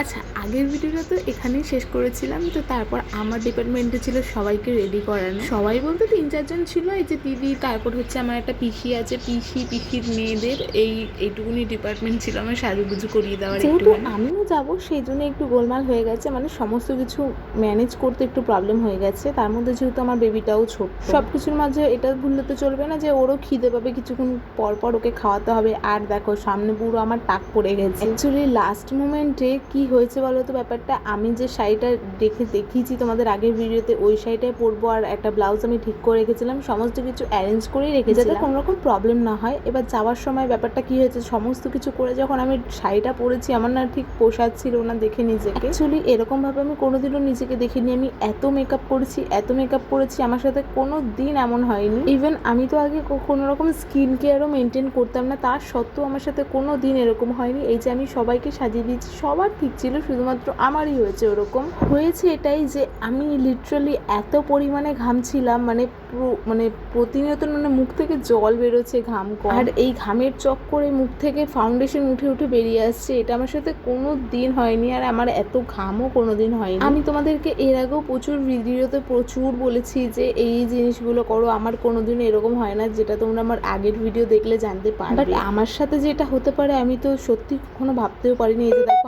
আচ্ছা আগের ভিডিওটা তো এখানেই শেষ করেছিলাম তো তারপর আমার ডিপার্টমেন্টে ছিল সবাইকে রেডি করানো। সবাই বলতে তিন চারজন ছিল এই যে দিদি তারপর হচ্ছে আমার একটা পিসি আছে পিসি পিসির মেয়েদের এই এইটুকুনি ডিপার্টমেন্ট ছিল আমার সাজুগুজু করিয়ে দেওয়ার যেহেতু আমিও যাব সেই জন্য একটু গোলমাল হয়ে গেছে মানে সমস্ত কিছু ম্যানেজ করতে একটু প্রবলেম হয়ে গেছে তার মধ্যে যেহেতু আমার বেবিটাও ছোট সব কিছুর মাঝে এটা ভুললে তো চলবে না যে ওরও খিদে পাবে কিছুক্ষণ পর পর ওকে খাওয়াতে হবে আর দেখো সামনে পুরো আমার টাক পড়ে গেছে। অ্যাকচুয়ালি লাস্ট মোমেন্টে কি হয়েছে বলো তো ব্যাপারটা? আমি যে শাড়িটা দেখে দেখিয়েছি তোমাদের আগের ভিডিওতে ওই শাড়িটাই পরবো আর একটা ব্লাউজ আমি ঠিক করে রেখেছিলাম। সমস্ত কিছু অ্যারেঞ্জ করেই রেখেছি যাতে কোনো রকম প্রবলেম না হয়। এবার যাওয়ার সময় ব্যাপারটা কি হয়েছে? সমস্ত কিছু করে যখন আমি শাড়িটা পরেছি আমার না ঠিক পোষাচ্ছিল না দেখে নিজেকে। অ্যাকচুয়ালি এরকমভাবে আমি কোনোদিনও নিজেকে দেখিনি। আমি এত মেকআপ করেছি এত মেকআপ করেছি আমার সাথে কোনো দিন এমন হয়নি। ইভেন আমি তো আগে কো- কোনো রকম স্কিন কেয়ারও মেনটেন করতাম না। তার সত্ত্বেও আমার সাথে কোনো দিন এরকম হয়নি। এই যে আমি সবাইকে সাজিয়ে দিয়েছি সবার ঠিক ছিল, শুধুমাত্র আমারই হয়েছে ওরকম। হয়েছে এটাই যে, আমি লিটারালি এত পরিমাণে ঘামছিলাম মানে মানে প্রতিনিয়ত মানে মুখ থেকে জল বেরোচ্ছে ঘাম কম। আর এই ঘামের চক করে মুখ থেকে ফাউন্ডেশন উঠে উঠে বেরিয়ে আসছে, এটা আমার সাথে কোনো দিন হয়নি, আর আমার এত ঘামও কোনো দিন হয়নি। আমি তোমাদেরকে এর আগেও প্রচুর ভিডিওতে প্রচুর বলেছি যে, এই জিনিসগুলো করো, আমার কোনোদিন এরকম হয় না, যেটা তোমরা আমার আগের ভিডিও দেখলে জানতে পারবে। আমার সাথে যেটা হতে পারে, আমি তো সত্যি কখনো ভাবতেও পারিনি এই যে দেখো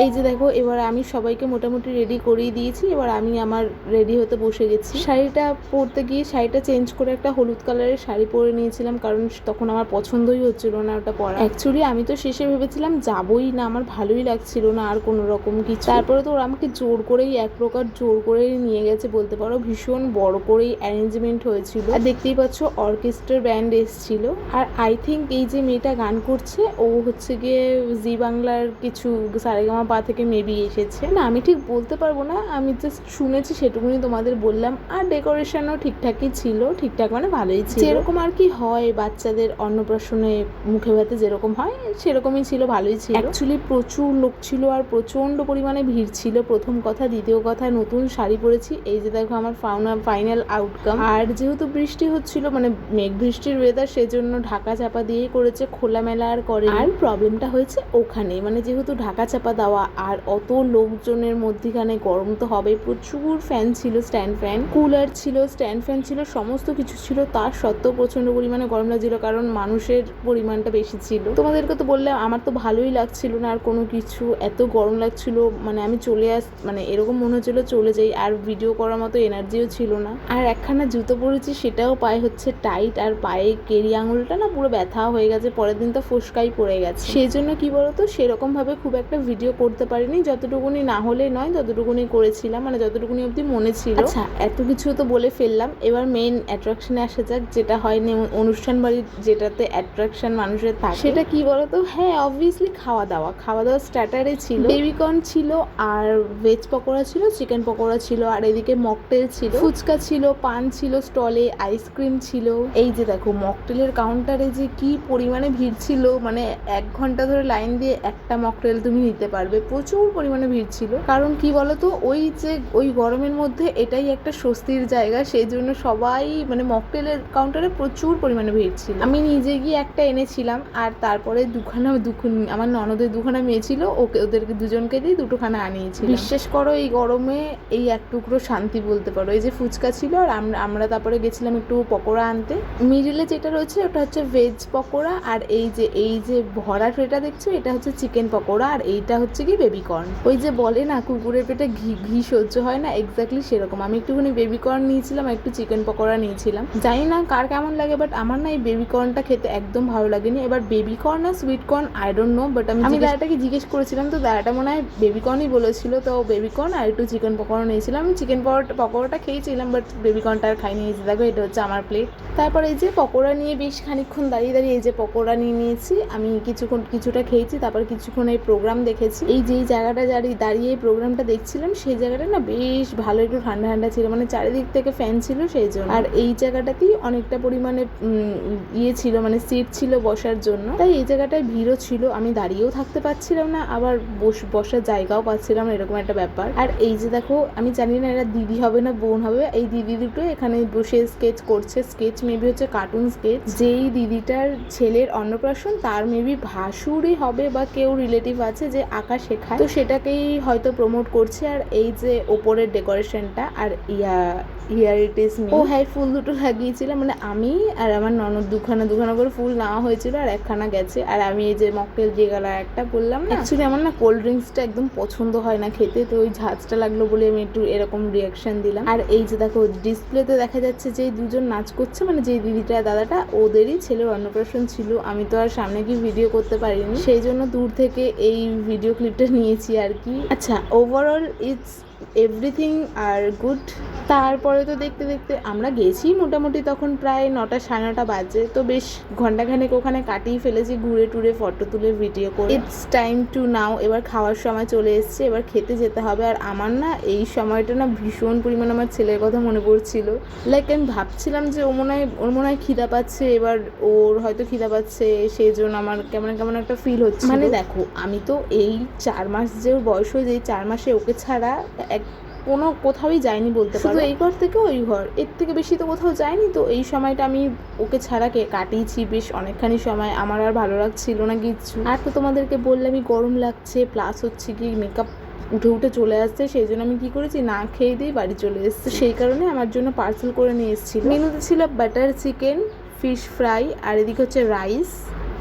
এই যে দেখো, এবার আমি সবাইকে মোটামুটি রেডি করিয়ে দিয়েছি। এবার আমি আমার রেডি হতে বসে গেছি। শাড়িটা পরতে গিয়ে শাড়িটা চেঞ্জ করে একটা হলুদ কালারের শাড়ি পরে নিয়েছিলাম, কারণ তখন আমার পছন্দই হচ্ছিল না ওটা পরা। অ্যাকচুয়ালি আমি তো শেষে ভেবেছিলাম যাবই না, আমার ভালোই লাগছিল না আর কোনো রকম কিছু। তারপরে তো ওরা আমাকে জোর করেই, এক প্রকার জোর করেই নিয়ে গেছে বলতে পারো। ভীষণ বড় করেই অ্যারেঞ্জমেন্ট হয়েছিল। আর দেখতেই পাচ্ছ অর্কেস্ট্রার ব্যান্ড এসছিল। আর আই থিঙ্ক এই যে মেয়েটা গান করছে, ও হচ্ছে গিয়ে জি বাংলার কিছু সারেগামা পা থেকে মেবি এসেছে। না, আমি ঠিক বলতে পারব না, আমি জাস্ট শুনেছি সেটুকুনি তোমাদের বললাম, আর ডেকোরেশনও ঠিকঠাকই ছিল, ঠিকঠাক মানে ভালোই ছিল। যেরকম আর কি হয়, বাচ্চাদের অন্নপ্রাশনে মুখে ভাতে যেরকম হয়, সেরকমই ছিল, ভালোই ছিল। অ্যাকচুয়ালি প্রচুর লোক ছিল আর প্রচণ্ড পরিমাণে ভিড় ছিল। প্রথম কথা, দ্বিতীয় কথা, নতুন শাড়ি পরেছি। এই যে দেখো আমার ফাইনাল আউটকাম আর যেহেতু বৃষ্টি হচ্ছিল মানে মেঘ বৃষ্টির ওয়েদার সেজন্য ঢাকা চাপা দিয়েই করেছে, খোলামেলা আর করে আর প্রবলেমটা হয়েছে ওখানে মানে যেহেতু ঢাকা চাপা দেওয়া আর অত লোকজনের মধ্যেখানে গরম তো হবে প্রচুর ফ্যান ছিল স্ট্যান্ড ফ্যান কুলার ছিল স্ট্যান্ড ফ্যান ছিল, সমস্ত কিছু ছিল। তার সত্ত্বেও প্রচণ্ড পরিমাণে গরম লাগছিল কারণ মানুষের পরিমাণটা বেশি ছিল। তোমাদেরকে তো বললাম, আমার তো ভালোই লাগছিল না আর কোনো কিছু। এত গরম লাগছিল মানে আমি চলে আস মানে এরকম মনে হচ্ছিল চলে যাই। আর ভিডিও করার মতো এনার্জিও ছিল না। আর একখানা জুতো পরেছি, সেটাও পায়ে হচ্ছে টাইট আর পায়ে কেরি আঙুলটা না পুরো ব্যথা হয়ে গেছে। পরের দিন তো ফোসকাই পড়ে গেছে। সেই জন্য কি বলতো সেরকম ভাবে খুব একটা ভিডিও করতে পারিনি যতটুকুনি না হলে নয় ততটুকুনি করেছিলাম মানে যতটুকুনি অবধি মনে ছিল। আচ্ছা এত কিছু তো বলে ফেললাম। এবার মেইন অ্যাট্রাকশনে আসা যাক যেটা হয় নে- অনুষ্ঠান বাড়ির যেটাতে অ্যাট্রাকশন মানুষের থাকে। সেটা কি বলতো? হ্যাঁ অবভিয়াসলি খাওয়া দাওয়া খাওয়া দাওয়া স্টার্টারে ছিল। বেবিকর্ন ছিল আর ভেজ পকোড়া ছিল চিকেন পকোড়া ছিল আর এদিকে মকটেল ছিল। ফুচকা ছিল পান ছিল স্টলে আইসক্রিম ছিল। এই যে দেখো মকটেলের কাউন্টারে যে কি পরিমাণে ভিড় ছিল মানে এক ঘণ্টা ধরে লাইন দিয়ে একটা মকটেল তুমি নিতে পারবে। প্রচুর পরিমাণে ভিড় ছিল। কারণ কি বলতো? ওই যে ওই গরমের মধ্যে এটাই একটা স্বস্তির জায়গা। সেই জন্য সবাই মানে মকটেলের কাউন্টারে প্রচুর পরিমাণে ভিড় ছিল। আমি নিজে গিয়ে একটা এনেছিলাম আর তারপরে দুখানা দুখান, আমার ননদের দুখানা মেয়ে ছিল। ওকে, ওদেরকে দুজনকে দিয়ে দুটো খানা আনিয়েছি বিশ্বাস করো, এই গরমে এই এক টুকরো শান্তি বলতে পারো। এই যে ফুচকা ছিল আর আমরা আমরা তারপরে গেছিলাম একটু পকোড়া আনতে। মিডিলে যেটা রয়েছে, ওটা হচ্ছে ভেজ পকোড়া। আর এই যে এই যে ভরা ট্রেটা দেখছ? এটা হচ্ছে চিকেন পকোড়া। আর এইটা হচ্ছে কি বেবিকর্ন ওই যে বলে না কুকুরের পেটে ঘি ঘি সহ্য হয় না এক্স্যাক্টলি সেরকম। আমি একটুখানি বেবিকর্ন নিয়েছিলাম একটু চিকেন পকোড়া নিয়েছিলাম। জানি না কার কেমন লাগে বাট আমার না এই বেবিকর্নটা খেতে একদম ভালো লাগেনি। এবার baby corn R sweet corn I don't know but আমি আমি দাদাটাকে জিজ্ঞেস করেছিলাম তো দাদাটা মনে হয় বেবিকর্নই বলেছিল তো বেবিকর্ন আর একটু চিকেন পকোড়া নিয়েছিলাম আমি চিকেন পকোড়াটা খেয়েছিলাম বাট বেবিকর্নটা আর খাই নিয়েছি দেখো এটা হচ্ছে আমার প্লেট তারপর এই যে পকোড়া নিয়ে বেশ খানিকক্ষণ দাঁড়িয়ে দাঁড়িয়ে এই যে পকোড়া নিয়ে নিয়েছি। আমি কিছুক্ষণ কিছুটা খেয়েছি তারপর কিছুক্ষণ এই প্রোগ্রাম দেখেছি। এই যেই জায়গাটা দাঁড়িয়ে দাঁড়িয়ে প্রোগ্রামটা দেখছিলাম, সেই জায়গাটা না বেশ ভালো একটু ঠান্ডা ঠান্ডা ছিল। মানে চারিদিক থেকে ফ্যান ছিল সেই জন্য। আর এই জায়গাটাতেই অনেকটা পরিমাণে ইয়ে ছিল মানে সিট ছিল বসার জন্য। তাই এই জায়গাটায় ভিড়ও ছিল। আমি দাঁড়িয়েও থাকতে পারছিলাম না, আবার বস, বসার জায়গাও পাচ্ছিলাম এরকম একটা ব্যাপার। আর এই যে দেখো, আমি জানি না এরা দিদি হবে না বোন হবে, এই দিদি দুটো এখানে বসে স্কেচ করছে। স্কেচ মেবি হচ্ছে কার্টুন স্কেচ যেই দিদিটার ছেলের অন্নপ্রাশন, তার মেবি ভাসুরই হবে বা কেউ রিলেটিভ আছে যে আকাশ শেখায়। তো সেটাকেই হয়তো প্রমোট করছে আর এই যে ওপরের ডেকোরেশনটা আর ইয়া হিয়ার ইট ইজ ও হ্যাঁ ফুল দুটো লাগিয়েছিলাম মানে আমি আর আমার ননদ দুখানা দুখানা করে ফুল নেওয়া হয়েছিল আর একখানা গেছে। আর আমি এই যে মকটেল যে গেলার একটা বললাম না অ্যাকচুয়ালি আমার না কোল্ড ড্রিঙ্কসটা একদম পছন্দ হয় না খেতে তো ওই ঝাঁজটা লাগল বলে আমি একটু এরকম রিয়াকশন দিলাম। আর এই যে দেখো ডিসপ্লেতে দেখা যাচ্ছে যে দুজন নাচ করছে মানে যে দিদিটা দাদাটা ওদেরই ছেলের অন্নপ্রাশন ছিল। আমি তো আর সামনে গিয়ে ভিডিও করতে পারিনি। সেই জন্য দূর থেকে এই ভিডিও ক্লিপটা নিয়েছি আর কি। আচ্ছা। Overall it's everything are good তারপরে তো দেখতে দেখতে আমরা গেছি মোটামুটি তখন প্রায় নটা সাড়ে নটা বাজে। তো বেশ ঘন্টাখানেক ওখানে কাটিয়ে ফেলেছি ঘুরে টুরে ফটো তুলে ভিডিও করে। ইটস টাইম টু নাও এবার খাওয়ার সময় চলে এসছে এবার খেতে যেতে হবে। আর আমার না এই সময়টা না ভীষণ পরিমাণে আমার ছেলের কথা মনে পড়ছিল। লাইক আমি ভাবছিলাম যে ও মনে হয় ওর মনে হয় খিদা পাচ্ছে এবার ওর হয়তো খিদা পাচ্ছে সেই জন্য আমার কেমন কেমন একটা ফিল হচ্ছে মানে দেখো আমি তো এই চার মাস যে বয়স হয়েছে এই চার মাসে ওকে ছাড়া এক কোনো কোথাওই যায়নি বলতে পারো। এই ঘর থেকে ওই ঘর এর থেকে বেশি তো কোথাও যায়নি তো। এই সময়টা আমি ওকে ছাড়া কে কাটিয়েছি বেশ অনেকখানি সময়। আমার আর ভালো লাগছিল না কিচ্ছু। আর তো তোমাদেরকে বললামই গরম লাগছে প্লাস হচ্ছে কি মেকআপ উঠে উঠে চলে আসছে সেই জন্য আমি কি করেছি না খেয়ে দিয়ে বাড়ি চলে এসেছি। সেই কারণে আমার জন্য পার্সেল করে নিয়ে এসেছিল। মেনুতে ছিল বাটার চিকেন ফিশ ফ্রাই আর এদিকে হচ্ছে রাইস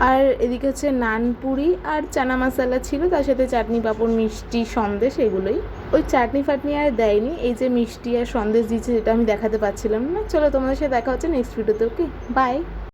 আর এদিকে হচ্ছে নান পুরি আর চানা মশালা ছিল, তার সাথে চাটনি পাপড়, মিষ্টি, সন্দেশ এগুলোই। ওই চাটনি ফাটনি আর দেয়নি, এই যে মিষ্টি আর সন্দেশ দিয়েছে যেটা আমি দেখাতে পারছিলাম না। চলো তোমাদের সাথে দেখা হচ্ছে নেক্সট ভিডিওতে ওকে বাই